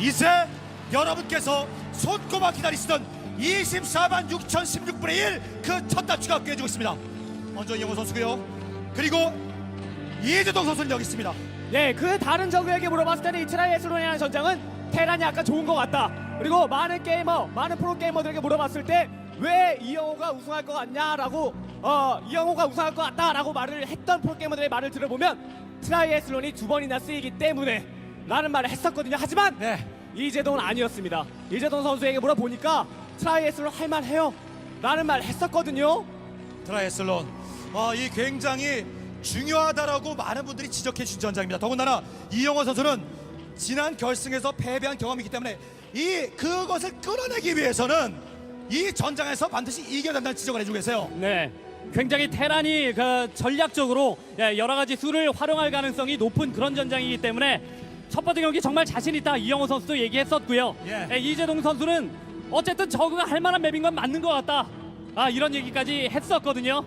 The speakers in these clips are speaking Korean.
이제 여러분께서 손꼽아 기다리시던 24만 6,016분의 1 그 첫 단추가 깨지고 있습니다. 먼저 이영호 선수고요. 그리고 이재동 선수는 여기 있습니다. 예, 그 다른 적에게 물어봤을 때는 이 트라이애슬론이라는 전장은 테란이 약간 좋은 것 같다. 그리고 많은 게이머, 많은 프로 게이머들에게 물어봤을 때 왜 이영호가 우승할 것 같냐라고 어 이영호가 우승할 것 같다라고 말을 했던 프로 게이머들의 말을 들어보면 트라이애슬론이 두 번이나 쓰이기 때문에 라는 말을 했었거든요. 하지만 네. 이재동은 아니었습니다. 이재동 선수에게 물어보니까 트라이애슬론 할만해요. 라는 말을 했었거든요. 트라이애슬론. 아, 이 굉장히 중요하다라고 많은 분들이 지적해 주신 전장입니다. 더군다나 이영호 선수는 지난 결승에서 패배한 경험이 있기 때문에 이 그것을 끌어내기 위해서는 이 전장에서 반드시 이겨야 된다는 지적을 해주고 계세요. 네. 굉장히 테란이 그 전략적으로 예, 여러 가지 수를 활용할 가능성이 높은 그런 전장이기 때문에 첫 번째 경기 정말 자신 있다 이영호 선수도 얘기했었고요. 예. 예, 이재동 선수는 어쨌든 저그가 할 만한 맵인 건 맞는 것 같다. 아 이런 얘기까지 했었거든요.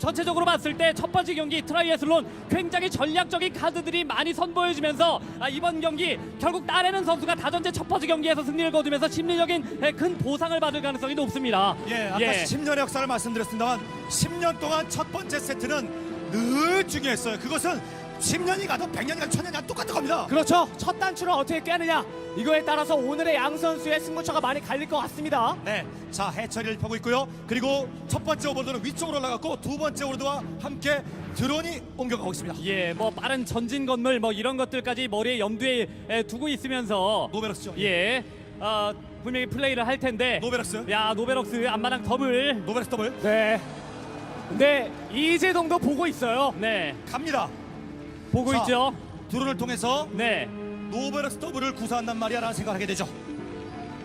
전체적으로 봤을 때 첫 번째 경기 트라이애슬론 굉장히 전략적인 카드들이 많이 선보여지면서 아, 이번 경기 결국 따내는 선수가 다전제 첫 번째 경기에서 승리를 거두면서 심리적인 예, 큰 보상을 받을 가능성이 높습니다. 예, 아까 10년의 역사를 말씀드렸습니다만 10년 동안 첫 번째 세트는 늘 중요했어요. 그것은 10년이 가도 100년이 가도 1000년이 가도 똑같은 겁니다. 그렇죠. 첫 단추를 어떻게 깨느냐 이거에 따라서 오늘의 양 선수의 승부처가 많이 갈릴 것 같습니다. 네, 자 해처리를 펴고 있고요. 그리고 첫 번째 오버로드는 위쪽으로 올라갔고 두 번째 오버로드와 함께 드론이 옮겨가고 있습니다. 예, 뭐 빠른 전진 건물 뭐 이런 것들까지 머리에 염두에 에, 두고 있으면서 노베럭스죠. 예, 아 분명히 플레이를 할 텐데. 노베럭스. 야 노베럭스 앞마당 더블. 노베럭스 더블 네. 근데 이재동도 보고 있어요. 네, 갑니다. 보고 자. 있죠. 드론을 통해서 네, 노베럭스 더블을 구사한단 말이야라는 생각을 하게 되죠.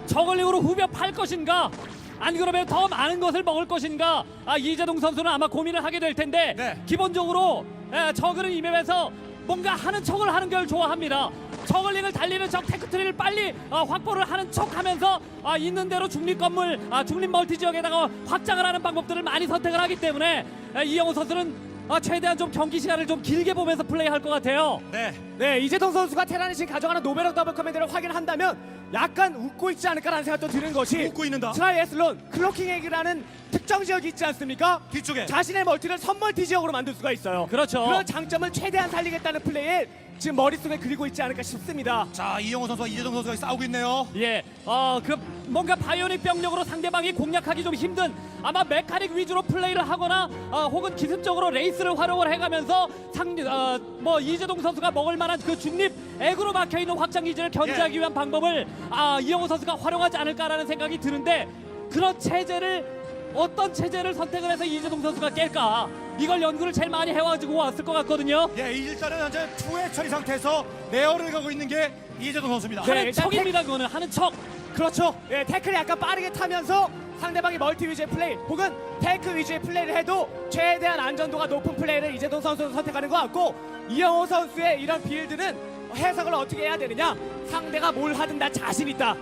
저걸링으로 후벼 팔 것인가? 안 그러면 더 많은 것을 먹을 것인가? 아 이재동 선수는 아마 고민을 하게 될 텐데 네. 기본적으로 에, 저그는 이 맵에서 뭔가 하는 척을 하는 걸 좋아합니다. 저글링을 달리는 척 테크트리를 빨리 어, 확보를 하는 척하면서 아, 있는 대로 중립 건물, 아, 중립 멀티 지역에다가 확장을 하는 방법들을 많이 선택을 하기 때문에 에, 이영호 선수는 아, 최대한 좀 경기 시간을 좀 길게 보면서 플레이할 것 같아요. 네, 네, 이재동 선수가 테란이 지금 가져가는 노베럭 더블 커맨드를 확인한다면 약간 웃고 있지 않을까라는 생각도 드는 것이 웃고 있는다. 트라이애슬론 클로킹액이라는 특정 지역이 있지 않습니까? 뒤쪽에. 자신의 멀티를 선멀티 지역으로 만들 수가 있어요. 그렇죠. 그런 장점을 최대한 살리겠다는 플레이에 지금 머릿속에 그리고 있지 않을까 싶습니다. 자 이영호 선수와 이재동 선수가 싸우고 있네요. 예, 어, 그 뭔가 바이오닉 병력으로 상대방이 공략하기 좀 힘든 아마 메카닉 위주로 플레이를 하거나 어, 혹은 기습적으로 레이스를 활용을 해가면서 상대 어, 뭐 이재동 선수가 먹을 만한 그 중립 액으로 막혀 있는 확장 기지를 견제하기 예. 위한 방법을 아 이영호 선수가 활용하지 않을까라는 생각이 드는데 그런 체제를 어떤 체제를 선택을 해서 이재동 선수가 깰까 이걸 연구를 제일 많이 해가지고 왔을 것 같거든요. 예, 일단은 현재 투회 처리 상태에서 내어를 가고 있는 게 이재동 선수입니다. 네, 하는 일단 척입니다 그거는 하는 척. 그렇죠. 예, 태클이 약간 빠르게 타면서 상대방이 멀티 위주의 플레이 혹은 테이크 위주의 플레이를 해도 최대한 안전도가 높은 플레이를 이재동 선수는 선택하는 것 같고 이영호 선수의 이런 빌드는 해석을 어떻게 해야 되느냐 상대가 뭘 하든 나 자신 있다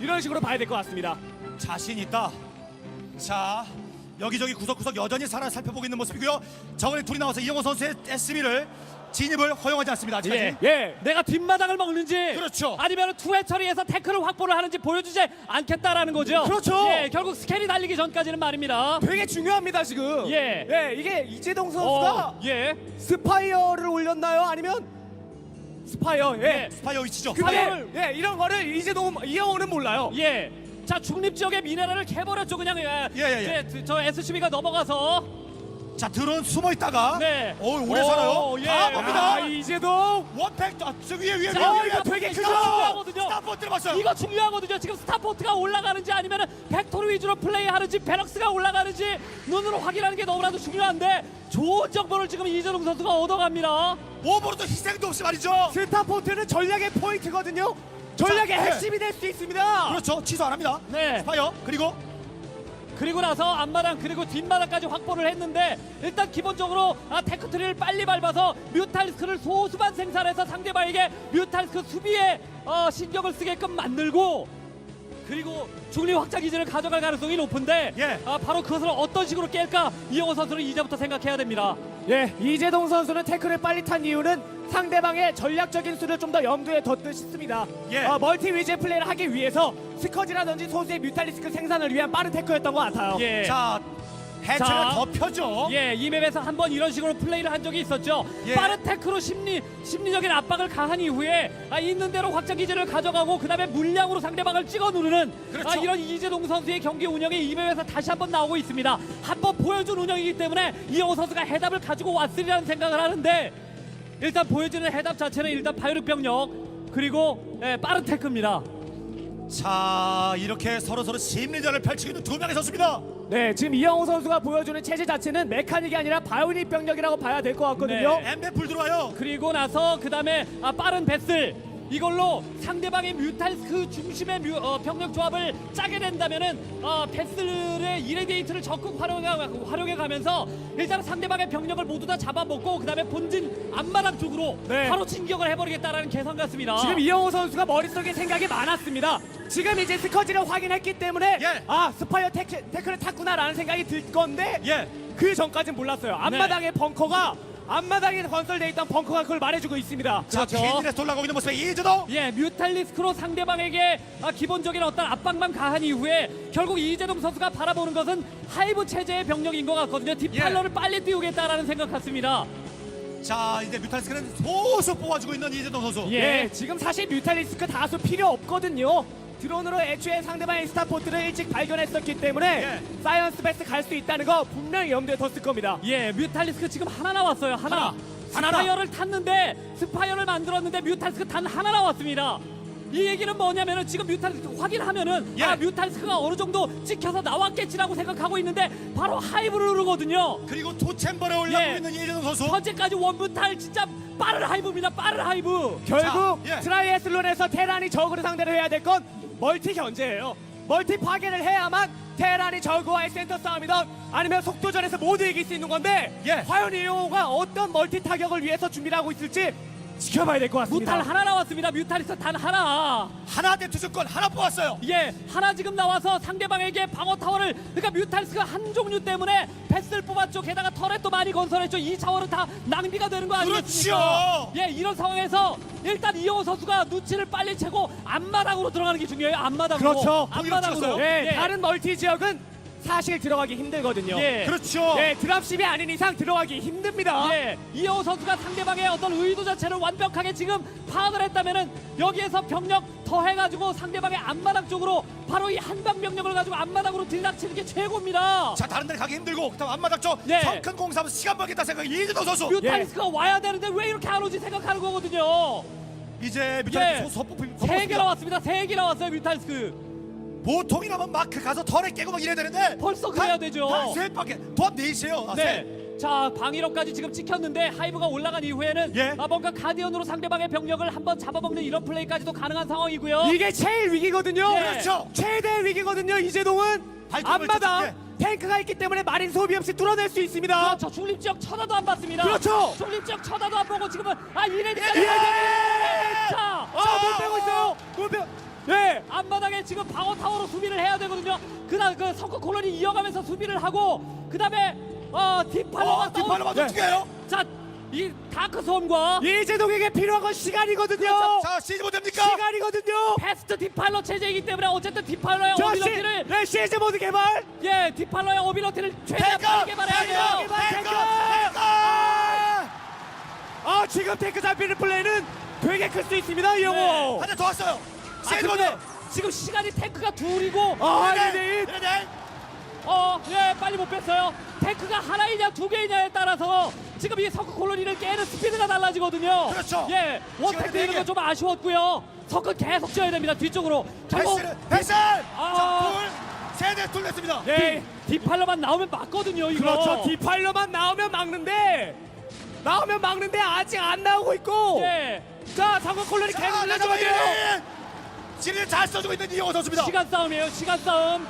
이런 식으로 봐야 될 것 같습니다. 자신 있다. 자 여기저기 구석구석 여전히 살아 살펴보고 있는 모습이고요. 저번에 둘이 나와서 이영호 선수의 SB를 진입을 허용하지 않습니다. 아직까지. 예. 예. 내가 뒷마당을 먹는지 그렇죠. 아니면 투회 처리해서 태클을 확보를 하는지 보여주지 않겠다는 거죠. 그렇죠. 예, 결국 스캔이 달리기 전까지는 말입니다. 되게 중요합니다 지금. 예. 예, 이게 이재동 선수가 어, 예. 스파이어를 올렸나요? 아니면 스파이어? 예. 스파이어 위치죠. 근데 예, 이런 거를 이재동 이영호는 몰라요. 예. 자, 중립 지역의 미네랄을 캐버렸죠. 그냥 예. 예, 예, 이제 저 SCB가 넘어가서 자 드론 숨어 있다가. 네. 어 오래 오, 살아요. 예. 다 봅니다. 아, 이재동 원팩 아, 저 위에 위에 자, 위에 위에 이거 되게 크죠. 중요하거든요. 스타포 들어봤어요. 이거 중요하거든요. 지금 스타포트가 올라가는지 아니면 팩토리 위주로 플레이하는지 베럭스가 올라가는지 눈으로 확인하는 게 너무나도 중요한데 좋은 정보를 지금 이재동 선수가 얻어갑니다. 오버로도 희생도 없이 말이죠. 스타포트는 전략의 포인트거든요. 전략의 자, 네. 핵심이 될 수 있습니다. 그렇죠. 취소 안 합니다. 네. 스파이어 그리고 그리고 나서 앞마당 그리고 뒷마당까지 확보를 했는데 일단 기본적으로 아, 테크트리를 빨리 밟아서 뮤탈스크를 소수만 생산해서 상대방에게 뮤탈스크 수비에 어, 신경을 쓰게끔 만들고 그리고 중립 확장 기지를 가져갈 가능성이 높은데 예. 아, 바로 그것을 어떤 식으로 깰까 이영호 선수는 이제부터 생각해야 됩니다. 예, 이재동 선수는 태클을 빨리 탄 이유는 상대방의 전략적인 수를 좀 더 염두에 뒀듯 싶습니다. 예. 어, 멀티 위주의 플레이를 하기 위해서 스커지라든지 소수의 뮤탈리스크 생산을 위한 빠른 태클이었던 것 같아요. 예. 자 해체를 자. 더 펴죠. 예, 이 맵에서 한 번 이런 식으로 플레이를 한 적이 있었죠. 예. 빠른 테크로 심리 심리적인 압박을 가한 이후에 아, 있는 대로 확장 기지를 가져가고 그다음에 물량으로 상대방을 찍어 누르는 그렇죠. 아, 이런 이재동 선수의 경기 운영이 이 맵에서 다시 한번 나오고 있습니다. 한번 보여준 운영이기 때문에 이영호 선수가 해답을 가지고 왔으리라는 생각을 하는데 일단 보여주는 해답 자체는 일단 바이오릭 병력 그리고 예, 빠른 테크입니다. 자 이렇게 서로 서로 심리전을 펼치고 있는 두 명의 선수입니다. 네, 지금 이영호 선수가 보여주는 체제 자체는 메카닉이 아니라 바이오닉 병력이라고 봐야 될 것 같거든요. 네. 엠베 불 들어와요. 그리고 나서 그 다음에 아, 빠른 배슬 이걸로 상대방의 뮤탈스크 중심의 뮤- 어, 병력 조합을 짜게 된다면은 어, 배슬의 이레디에이트를 적극 활용해, 활용해 가면서 일단 상대방의 병력을 모두 다 잡아먹고 그 다음에 본진 앞마당 쪽으로 네. 바로 진격을 해버리겠다라는 계산 같습니다. 지금 이영호 선수가 머릿속에 생각이 많았습니다. 지금 이제 스커지를 확인했기 때문에 예. 아 스파이어 태클, 태클을 탔구나라는 생각이 들 건데 예. 그 전까진 몰랐어요. 앞마당에 벙커가 앞마당에 건설돼 있던 벙커가 그걸 말해주고 있습니다. 자 그렇죠. 퀸진에서 올라가고 있는 모습의 이재동. 예, 뮤탈리스크로 상대방에게 아, 기본적인 어떤 압박만 가한 이후에 결국 이재동 선수가 바라보는 것은 하이브 체제의 병력인 것 같거든요. 딥팔러를 예. 빨리 띄우겠다라는 생각 같습니다. 자 이제 뮤탈스크는 소수 뽑아주고 있는 이재동 선수. 예. 예, 지금 사실 뮤탈리스크 다수 필요 없거든요. 드론으로 애초에 상대방의 스타포트를 일찍 발견했었기 때문에 예. 사이언스 베스 갈수 있다는 거 분명히 염두에 뒀을 겁니다. 예, 뮤탈리스크 지금 하나 나왔어요. 하나. 하나. 스파이어를 탔는데 스파이어를 만들었는데 뮤탈리스크 단 하나 나왔습니다. 이 얘기는 뭐냐면은 지금 뮤탈리스크 확인하면은 예. 아 뮤탈리스크가 어느 정도 찍혀서 나왔겠지라고 생각하고 있는데 바로 하이브를 누르거든요. 그리고 투챔버에 올라가고 예. 있는 이재동 선수. 현재까지 원부탈 진짜 빠른 하이브입니다. 빠른 하이브. 결국 자, 예. 트라이애슬론에서 테란이 적으로 상대를 해야 될 건 멀티 견제예요. 멀티 파괴를 해야만 테란이 적과의 센터 싸움이든 아니면 속도전에서 모두 이길 수 있는 건데 예. 과연 이용호가 어떤 멀티 타격을 위해서 준비를 하고 있을지 지켜봐야 될 것 같습니다. 무탈 하나 나왔습니다. 뮤탈리스트 단 하나. 하나 대 투수권 하나 뽑았어요. 예, 하나 지금 나와서 상대방에게 방어 타워를 그러니까 뮤탈리스크가 한 종류 때문에 패스를 뽑았죠. 게다가 터렛도 많이 건설했죠. 이 차원은 다 낭비가 되는 거 아니겠습니까? 그렇죠. 예, 이런 상황에서 일단 이영호 선수가 눈치를 빨리 채고 앞마당으로 들어가는 게 중요해요. 앞마당으로. 그렇죠. 거기로 앞마당으로. 예, 예. 다른 멀티 지역은 사실 들어가기 힘들거든요. 예. 그렇죠. 예, 드랍십이 아닌 이상 들어가기 힘듭니다. 예, 이영호 선수가 상대방의 어떤 의도 자체를 완벽하게 지금 파악을 했다면은 여기에서 병력 더 해가지고 상대방의 앞마당 쪽으로 바로 이 한방 병력을 가지고 앞마당으로 들이닥치는 게 최고입니다. 자 다른 데 가기 힘들고 그다음 앞마당 쪽 예. 성큰 공사하면 시간 벌겠다 생각 이재동 선수. 뮤탈리스크가 와야 되는데 왜 이렇게 안 오지 생각하는 거거든요. 이제 예. 뮤탈스크 소포 세개 나 왔습니다. 세 개 나 왔어요 뮤탈리스크. 보통이라면 마크 가서 털에 깨고 막 이래야 되는데 벌써 그래야 되죠. 세 밖에 도합 넷이에요. 아, 셋. 네. 자 방위로까지 지금 찍혔는데 하이브가 올라간 이후에는 예. 아, 뭔가 가디언으로 상대방의 병력을 한번 잡아먹는 이런 플레이까지도 가능한 상황이고요. 이게 제일 위기거든요. 예. 그렇죠. 최대 위기거든요. 이재동은 발톱을 앞마당 쳤을 탱크가 있기 때문에 마린 소비 없이 뚫어낼 수 있습니다. 그렇죠. 중립 지역 쳐다도 안 봤습니다. 그렇죠. 중립 지역 쳐다도 안 보고 지금은 아 이레디까지. 예. 자, 아, 못 빼고 있어요. 못 빼. 네. 앞마당에 지금 방어 타워로 수비를 해야 되거든요. 그다음 그 성크 콜론이 이어가면서 수비를 하고 그다음에 어 어, 뒷발로 맞 네. 어떻게 해요? 자, 이 다크 손과 이재동에게 필요한 건 시간이거든요. 그렇죠. 자 시즈 못 됩니까? 시간이거든요. 패스트 딥팔로 체제이기 때문에 어쨌든 딥팔로의 자, 시, 어빌러티를 네, 시즈 모드 개발. 예, 딥팔로의 어빌러티를 최대한! 빨리 개발해야! 돼요. 탱크! 탱크! 아, 지금 탱크 잡히는 플레이는 되게 클 수 있습니다, 이 영호. 네. 한대더 왔어요. 아, 시즈 모드. 근데 지금 시간이 탱크가 둘이고 아, 네, 네. 어, 예, 빨리 못 뺐어요. 탱크가 하나이냐 두 개이냐에 따라서 지금 이 서클 콜로니를 깨는 스피드가 달라지거든요. 그렇죠. 예, 원택 되는. 건 좀 아쉬웠고요. 서클 계속 쪄야 됩니다. 뒤쪽으로. 결국 패스를 패스. 아. 자 둘 세대 뚫렸습니다. 네. 뒷팔로만 나오면 맞거든요, 이거. 그렇죠. 디파일러만 나오면 막는데 나오면 막는데 아직 안 나오고 있고. 예. 자, 콜론이 자, 계속 내줘야 돼요. 지리를 잘 써주고 있는 이영호 선수입니다. 시간 싸움이에요. 시간 싸움.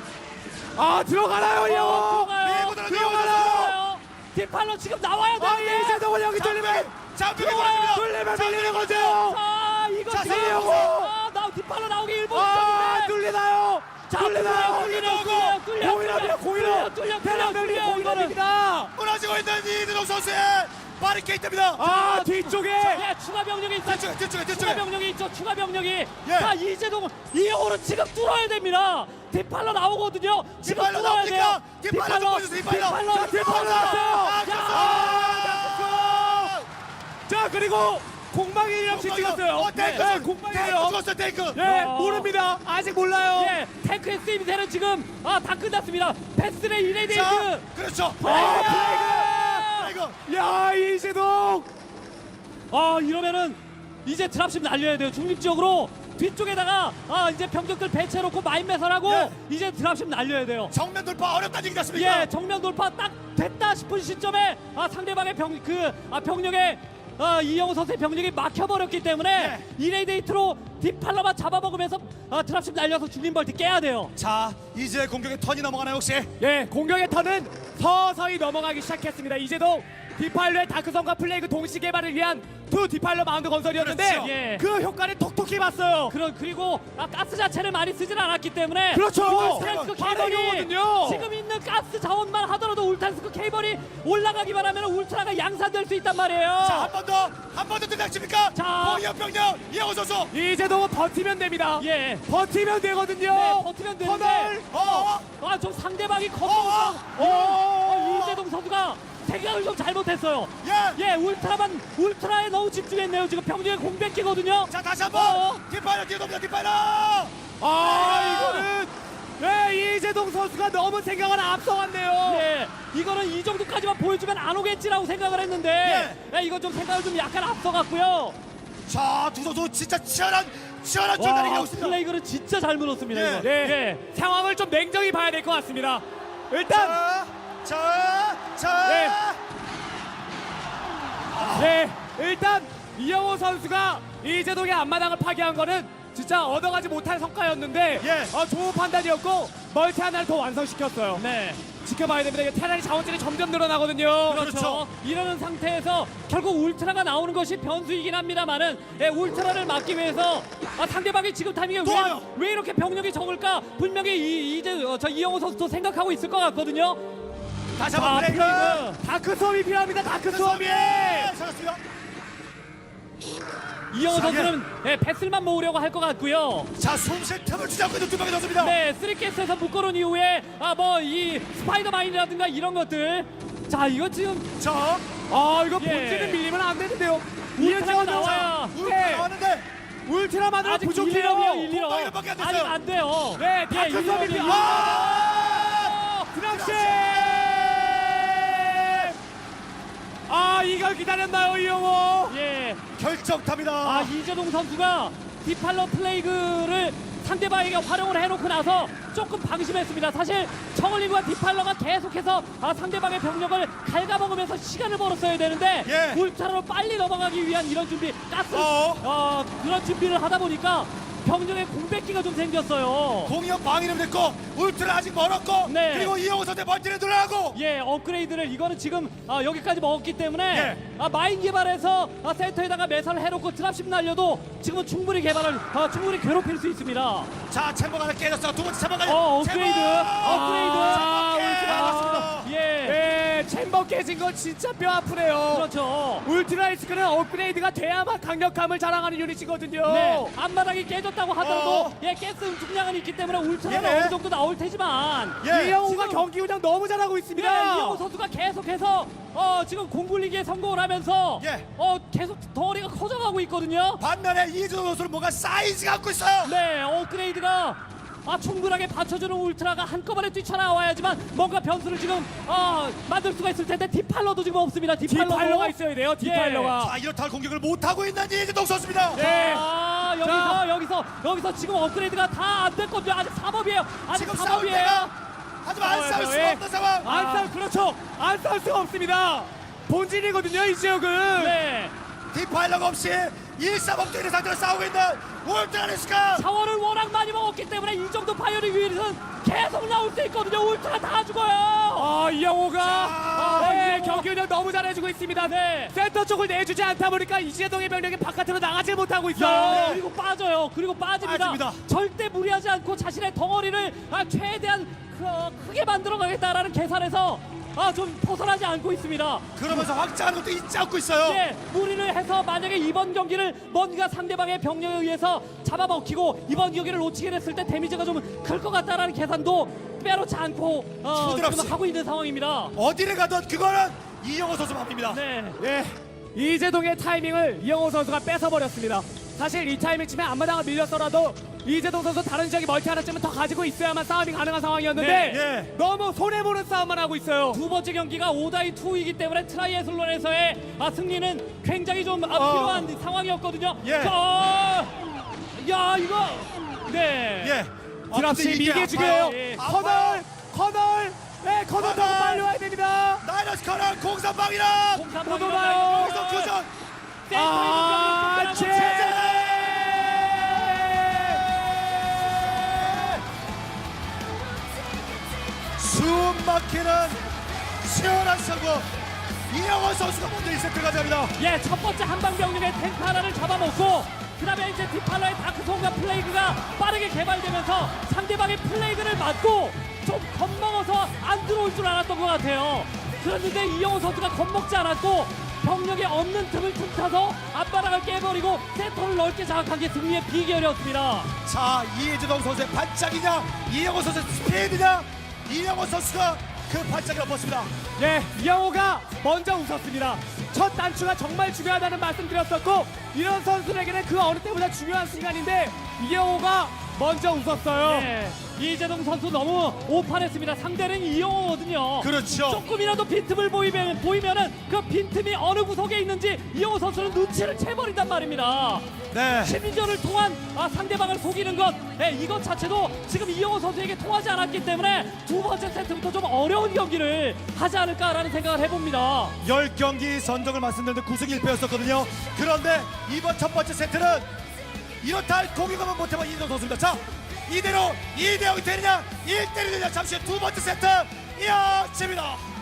아, 들어가나요, 어, 이영호? 들어가요. 밀고 들어가요. 들어가요. 뒷팔로 지금 나와야 아, 되는데. 이재동은 여기 뚫리면 장벽이 들어와요. 걸립니다. 뚫리면 장벽이 밀리는. 거죠. 자, 이거 자, 지금 세영호. 아, 나 뒷팔로 나오기 일본 아. 뚫리나요? 자, 뚫리나요? 뚫려, 뚫려, 뚫려, 뚫려, 고의랍니다 고의로 뚫려, 뚫려, 테란병이 뚫려, 이거는. 고의랍니다 무너지고 있는 이재동 선수의 바리케이트입니다. 아 뒤쪽에 예, 추가 병력이 있어. 뒤쪽에 뒤쪽에 추가 뒤쪽에. 병력이 있죠. 추가 병력이. 예. 자, 이재동 이영호로 지금 뚫어야 됩니다. 뒷팔로 나오거든요. 지금 뚫어야 나옵니까? 돼요. 뒷팔로 좀 보여주세요, 뒷팔로. 뒷팔로, 자, 뒷팔로 나왔어요. 아, 자 그리고 공방이 역시 찍었어요 어, 탱크. 네, 공방이에요 죽었어 탱크. 예 어. 모릅니다 아직 몰라요 예, 탱크의 세임새는 지금 아, 다 끝났습니다. 패스의 이레데이트. 자, 그렇죠. 아, 플레이그. 야 이재동 아, 이러면은 이제 드랍십 날려야 돼요. 중립지역으로 뒤쪽에다가 아, 이제 병력들 배치해놓고 마인 매설하고 예. 이제 드랍십 날려야 돼요. 정면 돌파 어렵다는 얘기 같습니까? 예, 정면 돌파 딱 됐다 싶은 시점에 아, 상대방의 병, 그, 아, 병력의 아, 이영호 선수의 병력이 막혀버렸기 때문에 이레데이트로 뒷팔로만 잡아먹으면서 아, 드랍십 날려서 중립 벌티 깨야 돼요. 자, 이제 공격의 턴이 넘어가나요 혹시? 예 공격의 턴은 서서히 넘어가기 시작했습니다 이재동 디팔로의 다크성과 플레이그 동시 개발을 위한 투 디팔로 마운드 건설이었는데 그렇죠. 예. 그 효과를 톡톡히 봤어요 그러, 그리고 아, 가스 자체를 많이 쓰진 않았기 때문에 그렇죠. 울타리스크 바로 케이블이 이거거든요. 지금 있는 가스 자원만 하더라도 울타리스크 케이블이 올라가기만 하면 울트라가 양산될 수 있단 말이에요. 자, 한 번 더, 한 번더 등장칩니까? 자. 공격 병력 이영호 선수. 이재동은 버티면 됩니다 예. 버티면 되거든요 네, 버티면 되는데. 터널 어, 아, 좀 상대방이 어, 겉으로 어, 어, 이재동 선수가 생각을 좀 잘못했어요. 예. 예, 울트라만 울트라에 너무 집중했네요. 지금 병력의 공백기거든요. 자, 다시 어. 한번 뒷발로 돕니다. 뒷발로. 아 이거는 네 이재동 선수가 너무 생각을 앞서갔네요 예, 이거는 이 정도까지만 보여주면 안 오겠지라고 생각을 했는데, 예, 이거 좀 생각을 좀 약간 앞서갔고요. 자, 두 선수 진짜 치열한 치열한 전달이 와, 나고 있습니다. 플레이그를 진짜 잘 물었습니다. 예. 이거. 네. 예. 상황을 좀 냉정히 봐야 될 것 같습니다 일단 자, 자, 자. 네. 네, 일단 이영호 선수가 이재동의 앞마당을 파괴한 거는 진짜 얻어가지 못할 성과였는데 예. 어, 좋은 판단이었고 멀티 하나를 더 완성시켰어요. 네. 지켜봐야 됩니다. 이게 테란이 자원줄이 점점 늘어나거든요. 그렇죠. 그렇죠. 이러는 상태에서 결국 울트라가 나오는 것이 변수이긴 합니다만은 예, 울트라를 막기 위해서 아, 상대방이 지금 타이밍에 왜. 왜 이렇게 병력이 적을까? 분명히 이, 이제 어, 저 이영호 선수도 생각하고 있을 것 같거든요. 다시 자, 한번. 플레이그. 다크 수업이 필요합니다. 다크 수업이. 찾았습니다. 이영호 자, 예. 선수는 예, 패슬만 모으려고 할 것 같고요. 자, 숨쉴 틈을 주지 않고 있는 두 명이 넣습니다. 네, 쓰리캐스에서 묶어놓은 이후에 아 뭐 이 스파이더 마인이라든가 이런 것들. 자, 이거 지금 자, 아 이거 예. 본진은 밀리면 안 되는데요. 나와야 울트라 네. 나왔는데 울트라만으로 아직 부족해요. 1리럼이요, 1리럼. 공방이밖에 안 됐어요. 아직 안 돼요. 네, 예, 다크 수업이 1리럼이요, 필요. 1리럼. 아! 드랍시. 아 이걸 기다렸나요 이영호? 예. 결정탑니다. 아 이재동 선수가 디팔러 플레이그를 상대방에게 활용을 해놓고 나서 조금 방심했습니다. 사실 청을리과 디팔러가 계속해서 아, 상대방의 병력을 갉아먹으면서 시간을 벌었어야 되는데 예. 울트라로 빨리 넘어가기 위한 이런 준비, 가스 어. 어, 그런 준비를 하다 보니까 병력의 공백기가 좀 생겼어요. 공격 방위는 됐고 울트라 아직 멀었고 네. 그리고 이영호 선수 멀티를 들어가고 예, 업그레이드를 이거는 지금 아, 여기까지 먹었기 때문에 예. 아, 마인 개발해서 아, 센터에다가 매설을 해놓고 드랍십 날려도 지금은 충분히 개발을 아, 충분히 괴롭힐 수 있습니다. 자 챔버가 하나 깨졌어 두 번째 챔버가 어, 업그레이드, 업그레이드. 아. 예, 네, 챔버 깨진 건 진짜 뼈 아프네요. 그렇죠. 울트라이스크는 업그레이드가 돼야만 강력함을 자랑하는 유닛이거든요. 네, 앞마당이 깨졌다고 하더라도 어. 예, 가스 응축량은 있기 때문에 울트라는 예. 어느 정도 나올 테지만 예. 이영호가 지금- 경기 운영 너무 잘하고 예, 있습니다. 이영호 선수가 계속해서 어, 지금 공굴리기에 성공을 하면서 예. 어, 계속 덩어리가 커져가고 있거든요. 반면에 이준호 선수는 뭔가 사이즈 갖고 있어요 네, 업그레이드가 아, 충분하게 받쳐주는 울트라가 한꺼번에 뛰쳐나와야지만 뭔가 변수를 지금 아, 만들 수가 있을 텐데 디팔러도 지금 없습니다. 디팔러도. 디팔러가 있어야 돼요. 디팔러가. 자 이렇다 할 공격을 못하고 있는 이재동 선수입니다 네. 아, 여기서 자. 여기서 여기서 지금 업그레이드가 다안 됐거든요. 아직 3업이에요. 아직 지금 싸울 3업이에요. 때가 하지만 안 싸울 수가 예. 없는 상황 안 싸울 그렇죠. 안 싸울 수가 없습니다. 본진이거든요 이 지역은. 네. 디파일러가 없이 일사범대의 상태로 싸우고 있는 울트라리스가 자원을 워낙 많이 파이어링 위에서는 계속 나올 수 있거든요. 울트라 다 죽어요. 아 이영호가 아, 네, 네, 경기 운영 너무 잘해주고 있습니다. 네. 센터 쪽을 내주지 않다 보니까 이재동의 병력이 바깥으로 나가지 못하고 야, 있어요. 그리고 빠져요. 그리고 빠집니다. 빠집니다. 절대 무리하지 않고 자신의 덩어리를 아, 최대한 크, 크게 만들어 가겠다라는 계산에서 아, 좀 벗어나지 않고 있습니다. 그러면서 확장하는 것도 잊지 않고 있어요. 예, 무리를 해서 만약에 이번 경기를 뭔가 상대방의 병력에 의해서 잡아먹히고 이번 경기를 놓치게 됐을 때 데미지가 좀 클 것 같다라는 계산도 빼놓지 않고 어. 지금 하고 있는 상황입니다. 어디를 가든 그거는 이영호 선수 맘입니다. 네. 예, 이재동의 타이밍을 이영호 선수가 뺏어버렸습니다. 사실 이 타이밍쯤에 앞마당을 밀렸더라도 이재동 선수 다른 지역이 멀티 하나쯤은 더 가지고 있어야만 싸움이 가능한 상황이었는데 네, 예. 너무 손해보는 싸움만 하고 있어요. 두 번째 경기가 5다이 2이기 때문에 트라이애슬론에서의 아, 승리는 굉장히 좀 아, 어. 필요한 상황이었거든요. 예. 자, 야 이거 네. 예. 아, 드랍십 근데 이게 중요해요. 예. 커널, 커널, 네, 커널 더 커널. 빨리 와야 됩니다. 마이너스 커널 공산방이라 공산방이 또 돌아요. 여기서 교전 아, 제. 숨 막히는 시원한 승부 이영호 선수가 먼저 1세트 가져갑니다. 예, 첫 번째 한방병력의 탱크 하나를 잡아먹고 그 다음에 이제 디팔러의 다크송과 플레이그가 빠르게 개발되면서 상대방의 플레이그를 맞고 좀 겁먹어서 안 들어올 줄 알았던 것 같아요. 그런데 이영호 선수가 겁먹지 않았고 병력이 없는 틈을 틈타서 앞바닥을 깨버리고 센터를 넓게 장악한 게 승리의 비결이었습니다. 자 이재동 선수의 반짝이냐 이영호 선수의 스피드냐 이영호 선수가 그 반짝이를 엎었습니다. 예, 이영호가 먼저 웃었습니다. 첫 단추가 정말 중요하다는 말씀 드렸었고 이런 선수에게는 그 어느 때보다 중요한 순간인데 이영호가 먼저 웃었어요. 예, 이재동 선수 너무 오판했습니다. 상대는 이영호거든요. 그렇죠. 조금이라도 빈틈을 보이면, 보이면은 그 빈틈이 어느 구석에 있는지 이영호 선수는 눈치를 채버린단 말입니다. 네. 심리전을 통한 아, 상대방을 속이는 것, 예, 이것 자체도 지금 이영호 선수에게 통하지 않았기 때문에 두 번째 세트부터 좀 어려운 경기를 하지 않을까라는 생각을 해봅니다. 10경기 선정을 말씀드렸는데 9승 1패였었거든요. 그런데 이번 첫 번째 세트는 이렇다 할 공격을 못해본 이재동 선수입니다. 자 이대로 2대 0이 되느냐 1대1이 되느냐 잠시 후 두 번째 세트 이어집니다.